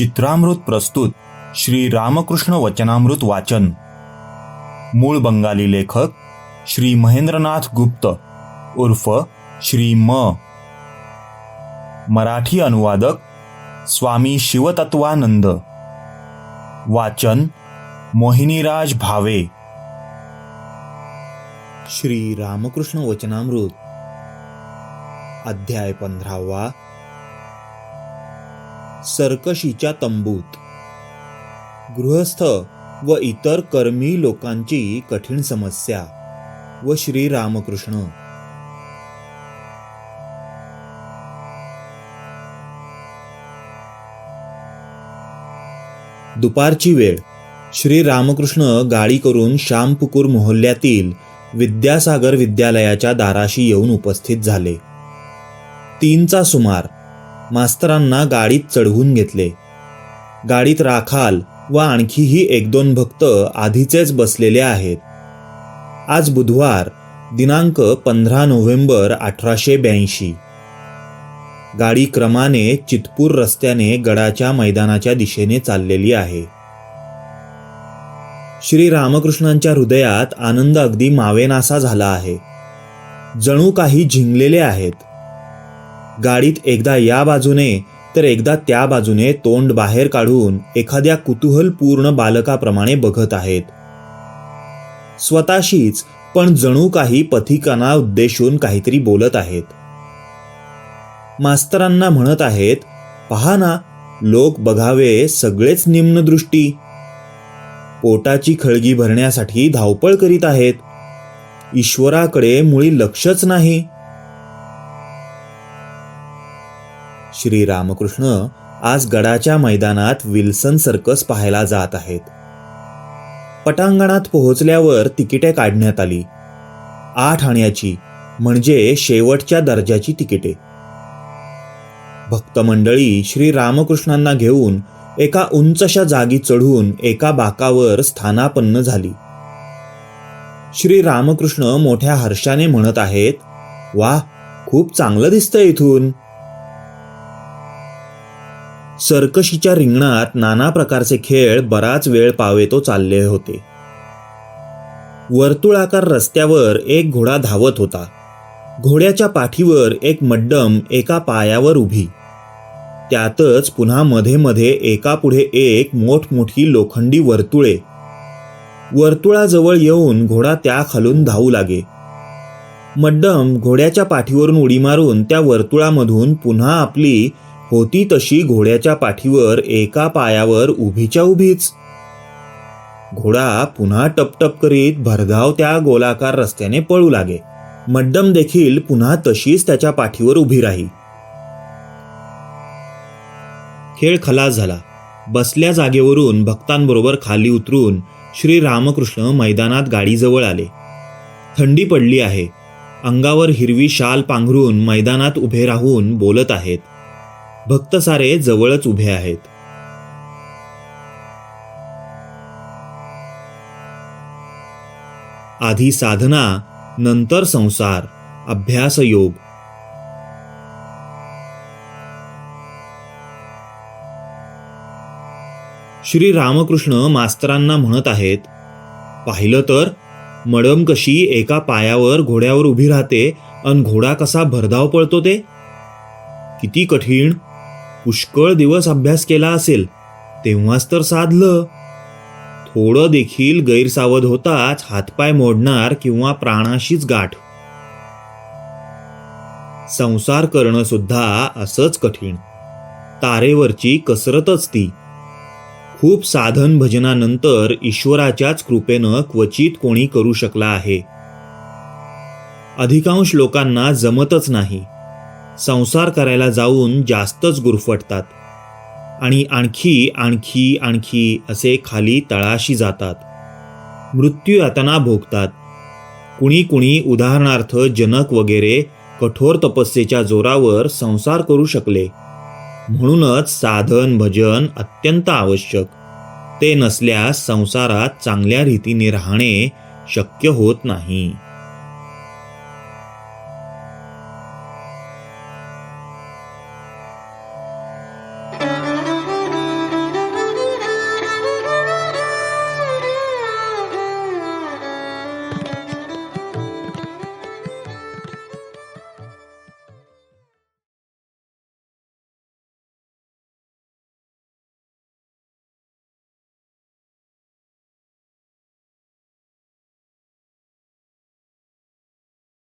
चित्रामृत प्रस्तुत श्री रामकृष्ण वचनामृत वाचन. मूळ बंगाली लेखक श्री महेंद्रनाथ गुप्त उर्फ श्री म. मराठी अनुवादक स्वामी शिवतत्वानंद. वाचन मोहिनीराज भावे. श्री रामकृष्ण वचनामृत. अध्याय पंधरावा. सर्कशीच्या तंबूत. गृहस्थ व इतर कर्मी लोकांची कठीण समस्या व श्री रामकृष्ण दुपारची वेळ. श्री रामकृष्ण गाडी करून श्यामपुकूर मोहल्ल्यातील विद्यासागर विद्यालयाच्या दाराशी येऊन उपस्थित झाले. तीनचा सुमार मास्तरांना गाडीत चढवून घेतले. गाडीत राखाल व आणखीही एक दोन भक्त आधीचेच बसलेले आहेत. आज बुधवार दिनांक पंधरा नोव्हेंबर अठराशे ब्याऐंशी. गाडी क्रमाने चितपूर रस्त्याने गडाच्या मैदानाच्या दिशेने चाललेली आहे. श्री रामकृष्णांच्या हृदयात आनंद अगदी मावेनासा झाला आहे. जणू काही झिंगलेले आहेत. गाडीत एकदा या बाजूने तर एकदा त्या बाजूने तोंड बाहेर काढून एखाद्या कुतूहलपूर्ण बालकाप्रमाणे बघत आहेत. स्वतःशीच पण जणू काही पथिकांना उद्देशून काहीतरी बोलत आहेत. मास्तरांना म्हणत आहेत पहा ना लोक बघावे सगळेच निम्नदृष्टी. पोटाची खळगी भरण्यासाठी धावपळ करीत आहेत. ईश्वराकडे मुळी लक्षच नाही. श्री रामकृष्ण आज गडाच्या मैदानात विल्सन सर्कस पाहायला जात आहेत. पटांगणात पोहोचल्यावर तिकिटे काढण्यात आली. आठ आण्याची म्हणजे शेवटच्या दर्जाची तिकिटे. भक्तमंडळी श्री रामकृष्णांना घेऊन एका उंचशा जागी चढून एका बाकावर स्थानापन्न झाली. श्री रामकृष्ण मोठ्या हर्षाने म्हणत आहेत वा खूप चांगलं दिसतंय इथून. सर्कशीच्या रिंगणात नाना प्रकारचे खेळ बराच वेळ पावेतो चालले होते. वर्तुळाकार रस्त्यावर एक घोडा धावत होता. घोड्याच्या पाठीवर एक मड्डम एका पायावर उभी. त्यातच पुन्हा मध्ये मध्ये एकापुढे एक मोठमोठी लोखंडी वर्तुळे. वर्तुळाजवळ येऊन घोडा त्या खालून धावू लागे. मड्डम घोड्याच्या पाठीवरून उडी मारून त्या वर्तुळामधून पुन्हा आपली होती तशी घोड्याच्या पाठीवर एका पायावर उभीच्या उभीच. घोडा पुन्हा टपटप करीत भरधाव त्या गोलाकार रस्त्याने पळू लागे. मड्डम देखील पुन्हा तशीच त्याच्या पाठीवर उभी राही. खेळ खलास झाला. बसल्या जागेवरून भक्तांबरोबर खाली उतरून श्री रामकृष्ण मैदानात गाडीजवळ आले. थंडी पडली आहे. अंगावर हिरवी शाल पांघरून मैदानात उभे राहून बोलत आहेत. भक्त सारे जवळच उभे आहेत. आधी साधना नंतर संसार अभ्यास योग. श्री रामकृष्ण मास्तरांना म्हणत आहेत पाहिलं तर मडम कशी एका पायावर घोड्यावर उभी राहते अन घोडा कसा भरधाव पळतो ते? किती कठीण पुष्कळ दिवस अभ्यास केला असेल तेव्हाच तर साधलं. थोडं देखील गैरसावध होताच हातपाय मोडणार किंवा प्राणाशीच गाठ. संसार करणं सुद्धा असंच कठीण. तारेवरची कसरतच ती. खूप साधन भजनानंतर ईश्वराच्याच कृपेनं क्वचित कोणी करू शकला आहे. अधिकांश लोकांना जमतच नाही. संसार करायला जाऊन जास्तच गुरफटतात. आणि आणखी आणखी आणखी असे खाली तळाशी जातात. मृत्यू यातना भोगतात. कुणी कुणी उदाहरणार्थ जनक वगैरे कठोर तपस्येच्या जोरावर संसार करू शकले. म्हणूनच साधन भजन अत्यंत आवश्यक. ते नसल्यास संसारात चांगल्या रीतीने राहणे शक्य होत नाही.